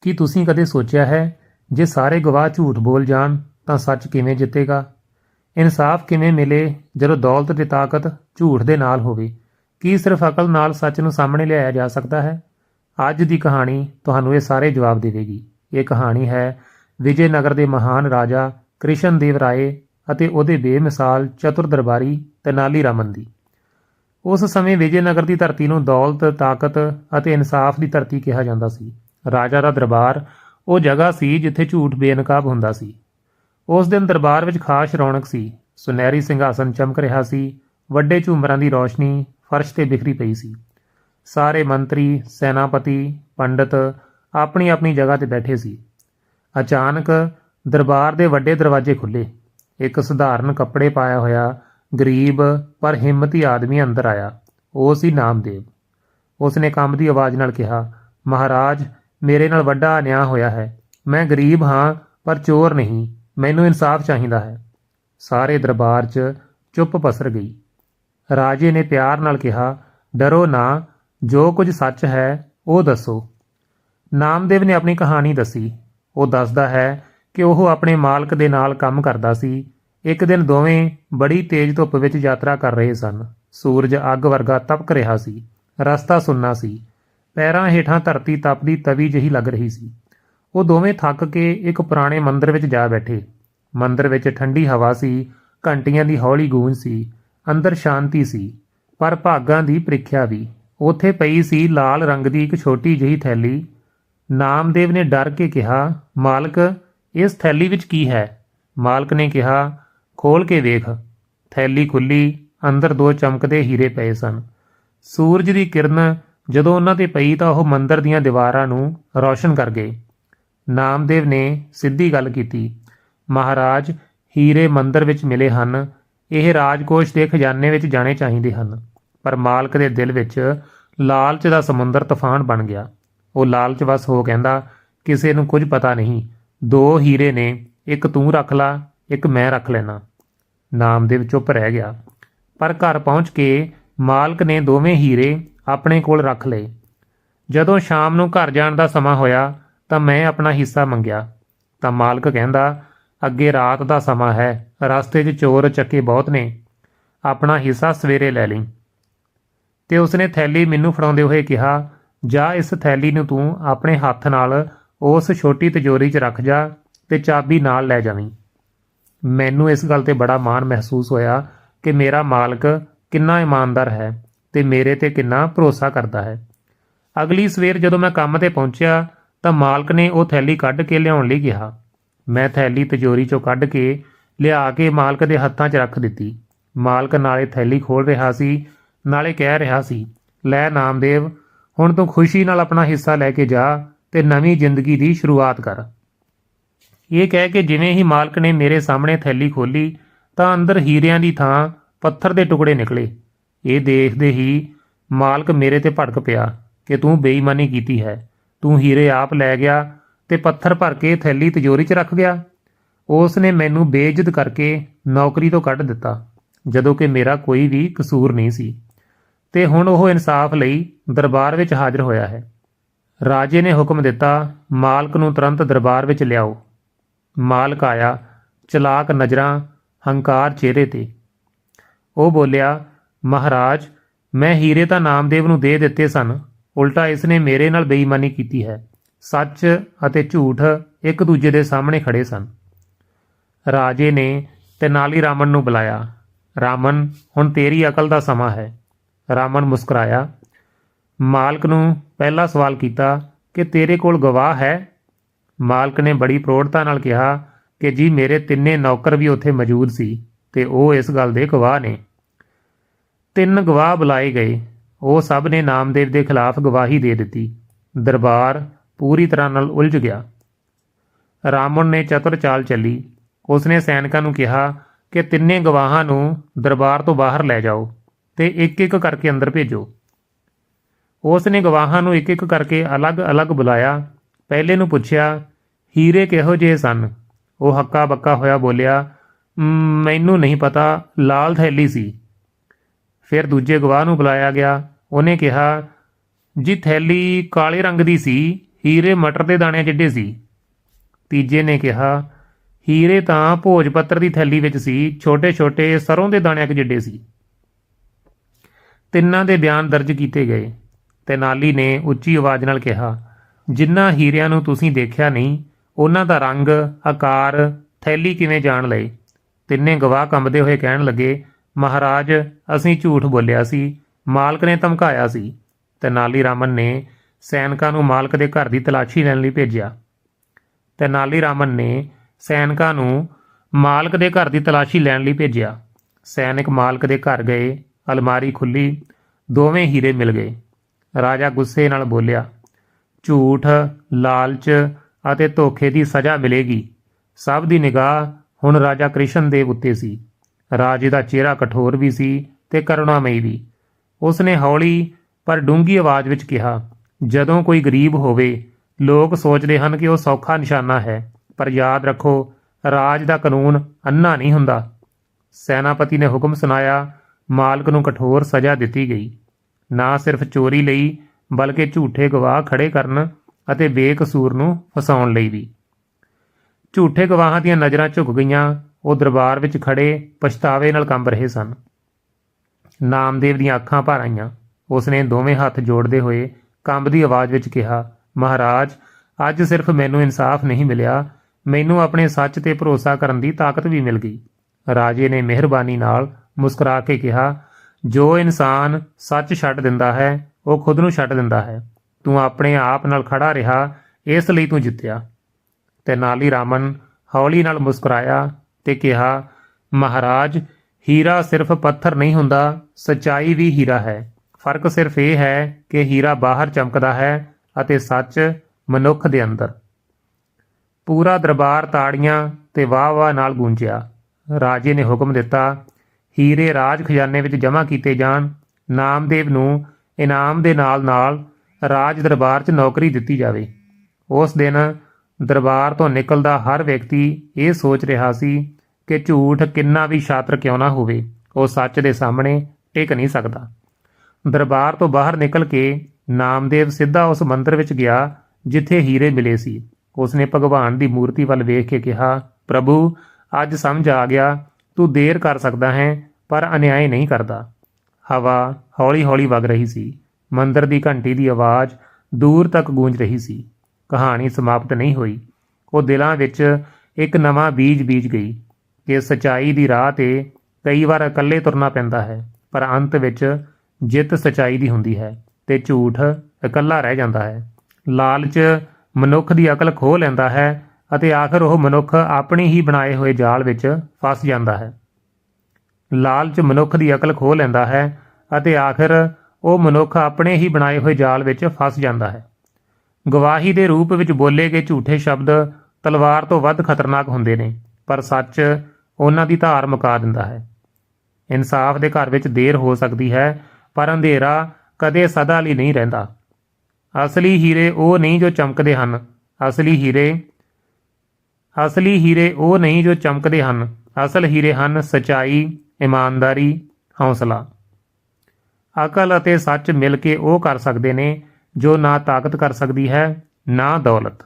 ਕੀ ਤੁਸੀਂ ਕਦੇ ਸੋਚਿਆ ਹੈ, ਜੇ ਸਾਰੇ ਗਵਾਹ ਝੂਠ ਬੋਲ ਜਾਣ, ਤਾਂ ਸੱਚ ਕਿਵੇਂ ਜਿੱਤੇਗਾ? ਇਨਸਾਫ ਕਿਵੇਂ ਮਿਲੇ ਜਦੋਂ ਦੌਲਤ ਤੇ ਤਾਕਤ ਝੂਠ ਦੇ ਨਾਲ ਹੋਵੇ? ਕੀ ਸਿਰਫ ਅਕਲ ਨਾਲ ਸੱਚ ਨੂੰ ਸਾਹਮਣੇ ਲਿਆਇਆ ਜਾ ਸਕਦਾ ਹੈ? ਅੱਜ ਦੀ ਕਹਾਣੀ ਤੁਹਾਨੂੰ ਇਹ ਸਾਰੇ ਜਵਾਬ ਦੇਵੇਗੀ। ਇਹ ਕਹਾਣੀ ਹੈ ਵਿਜੇ ਨਗਰ ਦੇ ਮਹਾਨ ਰਾਜਾ ਕ੍ਰਿਸ਼ਨ ਦੇਵ ਰਾਏ ਅਤੇ ਉਹਦੇ ਬੇਮਿਸਾਲ ਚਤੁਰ ਦਰਬਾਰੀ ਤਨਾਲੀ ਰਾਮਨ ਦੀ। ਉਸ ਸਮੇਂ ਵਿਜੇ ਨਗਰ ਦੀ ਧਰਤੀ ਨੂੰ ਦੌਲਤ, ਤਾਕਤ ਅਤੇ ਇਨਸਾਫ ਦੀ ਧਰਤੀ ਕਿਹਾ ਜਾਂਦਾ ਸੀ। ਰਾਜਾ ਦਾ ਦਰਬਾਰ, ਉਹ ਜਗ੍ਹਾ ਸੀ ਜਿੱਥੇ ਝੂਠ ਬੇਨਕਾਬ ਹੁੰਦਾ ਸੀ। ਉਸ ਦਿਨ ਦਰਬਾਰ ਵਿੱਚ ਖਾਸ ਰੌਣਕ ਸੀ। ਸੁਨਹਿਰੀ ਸਿੰਘਾਸਨ ਚਮਕ ਰਿਹਾ ਸੀ। ਵੱਡੇ ਝੂਮਰਾਂ ਦੀ ਰੌਸ਼ਨੀ ਫਰਸ਼ ਤੇ ਬਿਖਰੀ ਪਈ ਸੀ। ਸਾਰੇ ਮੰਤਰੀ, ਸੈਨਾਪਤੀ, ਪੰਡਤ ਆਪਣੀ ਆਪਣੀ ਜਗ੍ਹਾ ਤੇ ਬੈਠੇ ਸੀ। ਅਚਾਨਕ ਦਰਬਾਰ ਦੇ ਵੱਡੇ ਦਰਵਾਜ਼ੇ ਖੁੱਲੇ ਇੱਕ ਸਧਾਰਨ ਕੱਪੜੇ ਪਾਇਆ ਹੋਇਆ ਗਰੀਬ ਪਰ ਹਿੰਮਤੀ ਆਦਮੀ ਅੰਦਰ ਆਇਆ। ਉਹ ਸੀ ਨਾਮਦੇਵ। ਉਸਨੇ ਕੰਮ ਦੀ ਆਵਾਜ਼ ਨਾਲ ਕਿਹਾ, ਮਹਾਰਾਜ ਮੇਰੇ ਨਾਲ ਵੱਡਾ ਅਨਿਆਂ ਹੋਇਆ ਹੈ। ਮੈਂ ਗਰੀਬ ਹਾਂ, ਪਰ ਚੋਰ ਨਹੀਂ। ਮੈਨੂੰ ਇਨਸਾਫ ਚਾਹੀਦਾ ਹੈ। ਸਾਰੇ ਦਰਬਾਰ 'ਚ ਚੁੱਪ ਪਸਰ ਗਈ। ਰਾਜੇ ਨੇ ਪਿਆਰ ਨਾਲ ਕਿਹਾ, ਡਰੋ ਨਾ, ਜੋ ਕੁਝ ਸੱਚ ਹੈ, ਉਹ ਦੱਸੋ। ਨਾਮਦੇਵ ਨੇ ਆਪਣੀ ਕਹਾਣੀ ਦੱਸੀ। ਉਹ ਦੱਸਦਾ ਹੈ ਕਿ ਉਹ ਆਪਣੇ ਮਾਲਕ ਦੇ ਨਾਲ ਕੰਮ ਕਰਦਾ ਸੀ। ਇੱਕ ਦਿਨ ਦੋਵੇਂ ਬੜੀ ਤੇਜ਼ ਧੁੱਪ ਵਿੱਚ ਯਾਤਰਾ ਕਰ ਰਹੇ ਸਨ। ਸੂਰਜ ਅੱਗ ਵਰਗਾ ਤਪਕ ਰਿਹਾ ਸੀ। ਰਸਤਾ ਸੁੰਨਾ ਸੀ। ਪੈਰਾਂ ਹੇਠਾਂ ਧਰਤੀ ਤਪਦੀ ਤਵੀ ਜਿਹੀ ਲੱਗ ਰਹੀ ਸੀ। ਉਹ ਦੋਵੇਂ ਥੱਕ ਕੇ ਇੱਕ ਪੁਰਾਣੇ ਮੰਦਿਰ ਵਿੱਚ ਜਾ ਬੈਠੇ। ਮੰਦਿਰ ਵਿੱਚ ਠੰਡੀ ਹਵਾ ਸੀ, ਘੰਟੀਆਂ ਦੀ ਹੌਲੀ ਗੂੰਜ ਸੀ, ਅੰਦਰ ਸ਼ਾਂਤੀ ਸੀ, ਪਰ ਭਾਗਾਂ ਦੀ ਪ੍ਰੀਖਿਆ ਵੀ। ਉੱਥੇ ਪਈ ਸੀ ਲਾਲ ਰੰਗ ਦੀ ਇੱਕ ਛੋਟੀ ਜਿਹੀ ਥੈਲੀ। ਨਾਮਦੇਵ ਨੇ ਡਰ ਕੇ ਕਿਹਾ, ਮਾਲਕ, ਇਸ ਥੈਲੀ ਵਿੱਚ ਕੀ ਹੈ? ਮਾਲਕ ਨੇ ਕਿਹਾ ਖੋਲ ਕੇ ਵੇਖ। ਥੈਲੀ ਖੁੱਲੀ ਅੰਦਰ ਦੋ ਚਮਕਦੇ ਹੀਰੇ ਪਏ ਸਨ। ਸੂਰਜ ਦੀ ਕਿਰਨ ਜਦੋਂ ਉਹਨਾਂ ਤੇ ਪਈ ਤਾਂ ਉਹ ਮੰਦਰ ਦੀਆਂ ਦੀਵਾਰਾਂ ਨੂੰ ਰੌਸ਼ਨ ਕਰ ਗਏ। ਨਾਮਦੇਵ ਨੇ ਸਿੱਧੀ ਗੱਲ ਕੀਤੀ, ਮਹਾਰਾਜ, ਹੀਰੇ ਮੰਦਰ ਵਿੱਚ ਮਿਲੇ ਹਨ, ਇਹ ਰਾਜਕੋਸ਼ ਦੇ ਖਜ਼ਾਨੇ ਵਿੱਚ ਜਾਣੇ ਚਾਹੀਦੇ ਹਨ। ਪਰ ਮਾਲਕ ਦੇ ਦਿਲ ਵਿੱਚ ਲਾਲਚ ਦਾ ਸਮੁੰਦਰ ਤੂਫਾਨ ਬਣ ਗਿਆ। ਉਹ ਲਾਲਚ ਵਸ ਹੋ ਕਹਿੰਦਾ, ਕਿਸੇ ਨੂੰ ਕੁਝ ਪਤਾ ਨਹੀਂ, ਦੋ ਹੀਰੇ ਨੇ, ਇੱਕ ਤੂੰ ਰੱਖ ਲਾ, ਇੱਕ ਮੈਂ ਰੱਖ ਲੈਣਾ ਨਾਮਦੇਵ ਚੁੱਪ ਰਹਿ ਗਿਆ। ਪਰ ਘਰ ਪਹੁੰਚ ਕੇ ਮਾਲਕ ਨੇ ਦੋਵੇਂ ਹੀਰੇ ਆਪਣੇ ਕੋਲ ਰੱਖ ਲਏ। ਜਦੋਂ ਸ਼ਾਮ ਨੂੰ ਘਰ ਜਾਣ ਦਾ ਸਮਾਂ ਹੋਇਆ ਤਾਂ ਮੈਂ ਆਪਣਾ ਹਿੱਸਾ ਮੰਗਿਆ। ਤਾਂ ਮਾਲਕ ਕਹਿੰਦਾ, ਅੱਗੇ ਰਾਤ ਦਾ ਸਮਾਂ ਹੈ, ਰਸਤੇ 'ਚ ਚੋਰ ਚੱਕੇ ਬਹੁਤ ਨੇ। ਆਪਣਾ ਹਿੱਸਾ ਸਵੇਰੇ ਲੈ ਲਈ। ਤੇ ਉਸਨੇ ਥੈਲੀ ਮੈਨੂੰ ਫੜਾਉਂਦੇ ਹੋਏ ਕਿਹਾ, ਜਾ ਇਸ ਥੈਲੀ ਨੂੰ ਤੂੰ ਆਪਣੇ ਹੱਥ ਨਾਲ ਉਸ ਛੋਟੀ ਤਿਜੋਰੀ 'ਚ ਰੱਖ ਜਾ ਤੇ ਚਾਬੀ ਨਾਲ ਲੈ ਜਾਵੀਂ। ਮੈਨੂੰ ਇਸ ਗੱਲ ਤੇ ਬੜਾ ਮਾਣ ਮਹਿਸੂਸ ਹੋਇਆ ਕਿ ਮੇਰਾ ਮਾਲਕ ਕਿੰਨਾ ਇਮਾਨਦਾਰ ਹੈ। ਤੇ ਮੇਰੇ ਤੇ ਕਿੰਨਾ ਭਰੋਸਾ ਕਰਦਾ ਹੈ। ਅਗਲੀ ਸਵੇਰ ਜਦੋਂ ਮੈਂ ਕੰਮ ਤੇ ਪਹੁੰਚਿਆ, ਤਾਂ ਮਾਲਕ ਨੇ ਉਹ ਥੈਲੀ ਕੱਢ ਕੇ ਲਿਆਉਣ ਲਈ ਕਿਹਾ। ਮੈਂ ਥੈਲੀ ਤਿਜੋਰੀ ਚੋਂ ਕੱਢ ਕੇ ਲਿਆ ਕੇ ਮਾਲਕ ਦੇ ਹੱਥਾਂ 'ਚ ਰੱਖ ਦਿੱਤੀ। ਮਾਲਕ ਨਾਲੇ ਥੈਲੀ ਖੋਲ ਰਿਹਾ ਸੀ, ਨਾਲੇ ਕਹਿ ਰਿਹਾ ਸੀ, ਲੈ ਨਾਮਦੇਵ, ਹੁਣ ਤੂੰ ਖੁਸ਼ੀ ਨਾਲ ਆਪਣਾ ਹਿੱਸਾ ਲੈ ਕੇ ਜਾ ਤੇ ਨਵੀਂ ਜ਼ਿੰਦਗੀ ਦੀ ਸ਼ੁਰੂਆਤ ਕਰ। ਇਹ ਕਹਿ ਕੇ ਜਿਵੇਂ ਹੀ ਮਾਲਕ ਨੇ ਮੇਰੇ ਸਾਹਮਣੇ ਥੈਲੀ ਖੋਲੀ ਤਾਂ ਅੰਦਰ ਹੀਰਿਆਂ ਦੀ ਥਾਂ ਪੱਥਰ ਦੇ ਟੁਕੜੇ ਨਿਕਲੇ। ਇਹ ਦੇਖਦੇ ਹੀ ਮਾਲਕ ਮੇਰੇ ਤੇ ਭੜਕ ਪਿਆ ਕਿ ਤੂੰ ਬੇਈਮਾਨੀ ਕੀਤੀ ਹੈ। ਤੂੰ ਹੀਰੇ ਆਪ ਲੈ ਗਿਆ ਤੇ ਪੱਥਰ ਭਰ ਕੇ ਥੈਲੀ ਤਿਜੋਰੀ 'ਚ ਰੱਖ ਗਿਆ। ਉਸ ਨੇ ਮੈਨੂੰ ਬੇਇੱਜ਼ਤ ਕਰਕੇ ਨੌਕਰੀ ਤੋਂ ਕੱਢ ਦਿੱਤਾ, ਜਦੋਂ ਕਿ ਮੇਰਾ ਕੋਈ ਵੀ ਕਸੂਰ ਨਹੀਂ ਸੀ। ਤੇ ਹੁਣ ਉਹ ਇਨਸਾਫ ਲਈ ਦਰਬਾਰ ਵਿੱਚ ਹਾਜ਼ਰ ਹੋਇਆ ਹੈ। ਰਾਜੇ ਨੇ ਹੁਕਮ ਦਿੱਤਾ, ਮਾਲਕ ਨੂੰ ਤੁਰੰਤ ਦਰਬਾਰ ਵਿੱਚ ਲਿਆਓ। ਮਾਲਕ ਆਇਆ, ਚਲਾਕ ਨਜ਼ਰਾਂ ਹੰਕਾਰ ਚਿਹਰੇ ਤੇ। ਉਹ ਬੋਲਿਆ ਮਹਾਰਾਜ, ਮੈਂ ਹੀਰੇ ਤਾਂ ਨਾਮਦੇਵ ਨੂੰ ਦੇ ਦਿੱਤੇ ਸਨ, ਉਲਟਾ ਇਸ ਨੇ ਮੇਰੇ ਨਾਲ ਬੇਈਮਾਨੀ ਕੀਤੀ ਹੈ। ਸੱਚ ਅਤੇ ਝੂਠ ਇੱਕ ਦੂਜੇ ਦੇ ਸਾਹਮਣੇ ਖੜੇ ਸਨ। ਰਾਜੇ ਨੇ ਤੇਨਾਲੀ ਰਾਮਨ ਨੂੰ ਬੁਲਾਇਆ। ਰਾਮਨ, ਹੁਣ ਤੇਰੀ ਅਕਲ ਦਾ ਸਮਾਂ ਹੈ। ਰਾਮਨ ਮੁਸਕਰਾਇਆ। ਮਾਲਕ ਨੂੰ ਪਹਿਲਾ ਸਵਾਲ ਕੀਤਾ ਕਿ ਤੇਰੇ ਕੋਲ ਗਵਾਹ ਹੈ? ਮਾਲਕ ਨੇ ਬੜੀ ਪ੍ਰੋੜਤਾ ਨਾਲ ਕਿਹਾ ਕਿ ਜੀ ਮੇਰੇ ਤਿੰਨੇ ਨੌਕਰ ਵੀ ਉੱਥੇ ਮੌਜੂਦ ਸੀ ਤੇ ਉਹ ਇਸ ਗੱਲ ਦੇ ਗਵਾਹ ਨੇ। ਤਿੰਨ ਗਵਾਹ ਬੁਲਾਏ ਗਏ। ਉਹ ਸਭ ਨੇ ਨਾਮਦੇਵ ਦੇ ਖਿਲਾਫ ਗਵਾਹੀ ਦੇ ਦਿੱਤੀ। ਦਰਬਾਰ ਪੂਰੀ ਤਰ੍ਹਾਂ ਨਾਲ ਉਲਝ ਗਿਆ। ਰਾਮਨ ਨੇ ਚਤੁਰ ਚਾਲ ਚੱਲੀ। ਉਸਨੇ ਸੈਨਿਕਾਂ ਨੂੰ ਕਿਹਾ ਕਿ ਤਿੰਨੇ ਗਵਾਹਾਂ ਨੂੰ ਦਰਬਾਰ ਤੋਂ ਬਾਹਰ ਲੈ ਜਾਓ ਤੇ ਇੱਕ ਇੱਕ ਕਰਕੇ ਅੰਦਰ ਭੇਜੋ। ਉਸ ਨੇ ਗਵਾਹਾਂ ਨੂੰ ਇੱਕ ਇੱਕ ਕਰਕੇ ਅਲੱਗ-ਅਲੱਗ ਬੁਲਾਇਆ। ਪਹਿਲੇ ਨੂੰ ਪੁੱਛਿਆ, ਹੀਰੇ ਕਿਹੋ ਜਿਹੇ ਸਨ? ਉਹ ਹੱਕਾ ਬੱਕਾ ਹੋਇਆ ਬੋਲਿਆ ਮੈਨੂੰ ਨਹੀਂ ਪਤਾ, ਲਾਲ ਥੈਲੀ ਸੀ। ਫਿਰ ਦੂਜੇ ਗਵਾਹ ਨੂੰ ਬੁਲਾਇਆ ਗਿਆ। ਉਹਨੇ ਕਿਹਾ, ਜੀ, ਥੈਲੀ ਕਾਲੇ ਰੰਗ ਦੀ ਸੀ, ਹੀਰੇ ਮਟਰ ਦੇ ਦਾਣਿਆਂ ਜਿੱਡੇ ਸੀ। ਤੀਜੇ ਨੇ ਕਿਹਾ, ਹੀਰੇ ਤਾਂ ਭੋਜ ਪੱਤਰ ਦੀ ਥੈਲੀ ਵਿੱਚ ਸੀ, ਛੋਟੇ-ਛੋਟੇ ਸਰੋਂ ਦੇ ਦਾਣਿਆਂ ਕੁ ਜਿੱਡੇ ਸੀ। ਤਿੰਨਾਂ ਦੇ ਬਿਆਨ ਦਰਜ ਕੀਤੇ ਗਏ। ਤੇ ਨਾਲੀ ਨੇ ਉੱਚੀ ਆਵਾਜ਼ ਨਾਲ ਕਿਹਾ ਜਿਨ੍ਹਾਂ ਹੀਰਿਆਂ ਨੂੰ ਤੁਸੀਂ ਦੇਖਿਆ ਨਹੀਂ, ਉਹਨਾਂ ਦਾ ਰੰਗ, ਆਕਾਰ, ਥੈਲੀ ਕਿਵੇਂ ਜਾਣ ਲਏ? ਤਿੰਨੇ ਗਵਾਹ ਕੰਬਦੇ ਹੋਏ ਕਹਿਣ ਲੱਗੇ ਮਹਾਰਾਜ, ਅਸੀਂ ਝੂਠ ਬੋਲਿਆ ਸੀ, ਮਾਲਕ ਨੇ ਧਮਕਾਇਆ ਸੀ। ਤੇ ਰਾਮਨ ਨੇ ਸੈਨਿਕਾਂ ਨੂੰ ਮਾਲਕ ਦੇ ਘਰ ਦੀ ਤਲਾਸ਼ੀ ਲੈਣ ਲਈ ਭੇਜਿਆ। ਤੇ ਰਾਮਨ ਨੇ ਸੈਨਿਕਾਂ ਨੂੰ ਮਾਲਕ ਦੇ ਘਰ ਦੀ ਤਲਾਸ਼ੀ ਲੈਣ ਲਈ ਭੇਜਿਆ। ਸੈਨਿਕ ਮਾਲਕ ਦੇ ਘਰ ਗਏ, ਅਲਮਾਰੀ ਖੁੱਲੀ, ਦੋਵੇਂ ਹੀਰੇ ਮਿਲ ਗਏ। ਰਾਜਾ ਗੁੱਸੇ ਨਾਲ ਬੋਲਿਆ, ਝੂਠ, ਲਾਲਚ ਅਤੇ ਧੋਖੇ ਦੀ ਸਜ਼ਾ ਮਿਲੇਗੀ। ਸਭ ਦੀ ਨਿਗਾਹ ਹੁਣ ਰਾਜਾ ਕ੍ਰਿਸ਼ਨ ਦੇਵ ਉੱਤੇ ਸੀ। ਰਾਜੇ ਦਾ ਚਿਹਰਾ ਕਠੋਰ ਵੀ ਸੀ ਤੇ ਕਰੁਣਾਮਈ ਵੀ। ਉਸਨੇ ਹੌਲੀ ਪਰ ਡੂੰਗੀ ਆਵਾਜ਼ ਵਿੱਚ ਕਿਹਾ, ਜਦੋਂ ਕੋਈ ਗਰੀਬ ਹੋਵੇ, ਲੋਕ ਸੋਚਦੇ ਹਨ ਕਿ ਉਹ ਸੌਖਾ ਨਿਸ਼ਾਨਾ ਹੈ, ਪਰ ਯਾਦ ਰੱਖੋ, ਰਾਜ ਦਾ ਕਾਨੂੰਨ ਅੰਨਾ ਨਹੀਂ ਹੁੰਦਾ। ਸੈਨਾਪਤੀ ਨੇ ਹੁਕਮ ਸੁਣਾਇਆ, ਮਾਲਕ ਨੂੰ ਕਠੋਰ ਸਜ਼ਾ ਦਿੱਤੀ ਗਈ। ਨਾ ਸਿਰਫ ਚੋਰੀ ਲਈ, ਬਲਕਿ ਝੂਠੇ ਗਵਾਹ ਖੜੇ ਕਰਨ ਅਤੇ ਬੇਕਸੂਰ ਨੂੰ ਫਸਾਉਣ ਲਈ ਵੀ। ਝੂਠੇ ਗਵਾਹਾਂ ਦੀਆਂ ਨਜ਼ਰਾਂ ਝੁਕ ਗਈਆਂ ਉਹ ਦਰਬਾਰ ਵਿੱਚ ਖੜੇ ਪਛਤਾਵੇ ਨਾਲ ਕੰਬ ਰਹੇ ਸਨ। ਨਾਮਦੇਵ ਦੀਆਂ ਅੱਖਾਂ ਭਰ ਆਈਆਂ। ਉਸਨੇ ਦੋਵੇਂ ਹੱਥ ਜੋੜਦੇ ਹੋਏ ਕੰਬਦੀ ਆਵਾਜ਼ ਵਿੱਚ ਕਿਹਾ, ਮਹਾਰਾਜ, ਅੱਜ ਸਿਰਫ ਮੈਨੂੰ ਇਨਸਾਫ ਨਹੀਂ ਮਿਲਿਆ। ਮੈਨੂੰ ਆਪਣੇ ਸੱਚ ਤੇ ਭਰੋਸਾ ਕਰਨ ਦੀ ਤਾਕਤ ਵੀ ਮਿਲ ਗਈ। ਰਾਜੇ ਨੇ ਮਿਹਰਬਾਨੀ ਨਾਲ ਮੁਸਕਰਾ ਕੇ ਕਿਹਾ, ਜੋ ਇਨਸਾਨ ਸੱਚ ਛੱਡ ਦਿੰਦਾ ਹੈ, ਉਹ ਖੁਦ ਨੂੰ ਛੱਡ ਦਿੰਦਾ ਹੈ। ਤੂੰ ਆਪਣੇ ਆਪ ਨਾਲ ਖੜਾ ਰਿਹਾ, ਇਸ ਲਈ ਤੂੰ ਜਿੱਤਿਆ। ਤੇ ਨਾਲੀ ਰਾਮਨ ਹੌਲੀ ਨਾਲ ਮੁਸਕਰਾਇਆ ਤੇ ਕਿਹਾ, ਮਹਾਰਾਜ, ਹੀਰਾ ਸਿਰਫ ਪੱਥਰ ਨਹੀਂ ਹੁੰਦਾ, ਸਚਾਈ ਵੀ ਹੀਰਾ ਹੈ। ਫ਼ਰਕ ਸਿਰਫ ਇਹ ਹੈ ਕਿ ਹੀਰਾ ਬਾਹਰ ਚਮਕਦਾ ਹੈ ਅਤੇ ਸੱਚ ਮਨੁੱਖ ਦੇ ਅੰਦਰ। ਪੂਰਾ ਦਰਬਾਰ ਤਾੜੀਆਂ ਤੇ ਵਾਹ-ਵਾਹ ਨਾਲ ਗੂੰਜਿਆ। ਰਾਜੇ ਨੇ ਹੁਕਮ ਦਿੱਤਾ, ਹੀਰੇ ਰਾਜ ਖਜ਼ਾਨੇ ਵਿੱਚ ਜਮ੍ਹਾਂ ਕੀਤੇ ਜਾਣ। ਨਾਮਦੇਵ ਨੂੰ ਇਨਾਮ ਦੇ ਨਾਲ-ਨਾਲ ਰਾਜ ਦਰਬਾਰ 'ਚ ਨੌਕਰੀ ਦਿੱਤੀ ਜਾਵੇ। ਉਸ ਦਿਨ ਦਰਬਾਰ ਤੋਂ ਨਿਕਲਦਾ ਹਰ ਵਿਅਕਤੀ ਇਹ ਸੋਚ ਰਿਹਾ ਸੀ ਕਿ ਝੂਠ ਕਿੰਨਾ ਵੀ ਛਾਤਰ ਕਿਉਂ ਨਾ ਹੋਵੇ, ਉਹ ਸੱਚ ਦੇ ਸਾਹਮਣੇ ਟਿਕ ਨਹੀਂ ਸਕਦਾ। ਦਰਬਾਰ ਤੋਂ ਬਾਹਰ ਨਿਕਲ ਕੇ ਨਾਮਦੇਵ ਸਿੱਧਾ ਉਸ ਮੰਦਰ ਵਿੱਚ ਗਿਆ ਜਿੱਥੇ ਹੀਰੇ ਮਿਲੇ ਸੀ। ਉਸਨੇ ਭਗਵਾਨ ਦੀ ਮੂਰਤੀ ਵੱਲ ਵੇਖ ਕੇ ਕਿਹਾ, ਪ੍ਰਭੂ, ਅੱਜ ਸਮਝ ਆ ਗਿਆ, ਤੂੰ ਦੇਰ ਕਰ ਸਕਦਾ ਹੈ, ਪਰ ਅਨਿਆਏ ਨਹੀਂ ਕਰਦਾ। ਹਵਾ ਹੌਲੀ-ਹੌਲੀ ਵਗ ਰਹੀ ਸੀ। ਮੰਦਰ ਦੀ ਘੰਟੀ ਦੀ ਆਵਾਜ਼ ਦੂਰ ਤੱਕ ਗੂੰਜ ਰਹੀ ਸੀ। ਕਹਾਣੀ ਸਮਾਪਤ ਨਹੀਂ ਹੋਈ। ਉਹ ਦਿਲਾਂ ਵਿੱਚ ਇੱਕ ਨਵਾਂ ਬੀਜ ਬੀਜ ਗਈ ਕਿ ਸਚਾਈ ਦੀ ਰਾਹ ਤੇ ਕਈ ਵਾਰ ਇਕੱਲੇ ਤੁਰਨਾ ਪੈਂਦਾ ਹੈ, ਪਰ ਅੰਤ ਵਿੱਚ ਜਿੱਤ ਸਚਾਈ ਦੀ ਹੁੰਦੀ ਹੈ ਤੇ ਝੂਠ ਇਕੱਲਾ ਰਹਿ ਜਾਂਦਾ ਹੈ। ਲਾਲਚ ਮਨੁੱਖ ਦੀ ਅਕਲ ਖੋਹ ਲੈਂਦਾ ਹੈ ਅਤੇ ਆਖਰ ਉਹ ਮਨੁੱਖ ਆਪਣੇ ਹੀ ਬਣਾਏ ਹੋਏ ਜਾਲ ਵਿੱਚ ਫਸ ਜਾਂਦਾ ਹੈ। ਲਾਲਚ ਮਨੁੱਖ ਦੀ ਅਕਲ ਖੋਹ ਲੈਂਦਾ ਹੈ ਅਤੇ ਆਖਰ ਉਹ ਮਨੁੱਖ ਆਪਣੇ ਹੀ ਬਣਾਏ ਹੋਏ ਜਾਲ ਵਿੱਚ ਫਸ ਜਾਂਦਾ ਹੈ। ਗਵਾਹੀ ਦੇ ਰੂਪ ਵਿੱਚ ਬੋਲੇ ਗਏ ਝੂਠੇ ਸ਼ਬਦ ਤਲਵਾਰ ਤੋਂ ਵੱਧ ਖਤਰਨਾਕ ਹੁੰਦੇ ਨੇ, ਪਰ ਸੱਚ ਉਹਨਾਂ ਦੀ ਧਾਰ ਮੁਕਾ ਦਿੰਦਾ ਹੈ। ਇਨਸਾਫ ਦੇ ਘਰ ਵਿੱਚ ਦੇਰ ਹੋ ਸਕਦੀ ਹੈ, ਪਰ ਅੰਧੇਰਾ ਕਦੇ ਸਦਾ ਲਈ ਨਹੀਂ ਰਹਿੰਦਾ। ਅਸਲੀ ਹੀਰੇ ਉਹ ਨਹੀਂ ਜੋ ਚਮਕਦੇ ਹਨ। ਅਸਲੀ ਹੀਰੇ ਅਸਲੀ ਹੀਰੇ ਉਹ ਨਹੀਂ ਜੋ ਚਮਕਦੇ ਹਨ। ਅਸਲ ਹੀਰੇ ਹਨ ਸਚਾਈ, ਇਮਾਨਦਾਰੀ, ਹੌਸਲਾ। ਅਕਲ ਅਤੇ ਸੱਚ ਮਿਲ ਕੇ ਉਹ ਕਰ ਸਕਦੇ ਨੇ ਜੋ ਨਾ ਤਾਕਤ ਕਰ ਸਕਦੀ ਹੈ ਨਾ ਦੌਲਤ।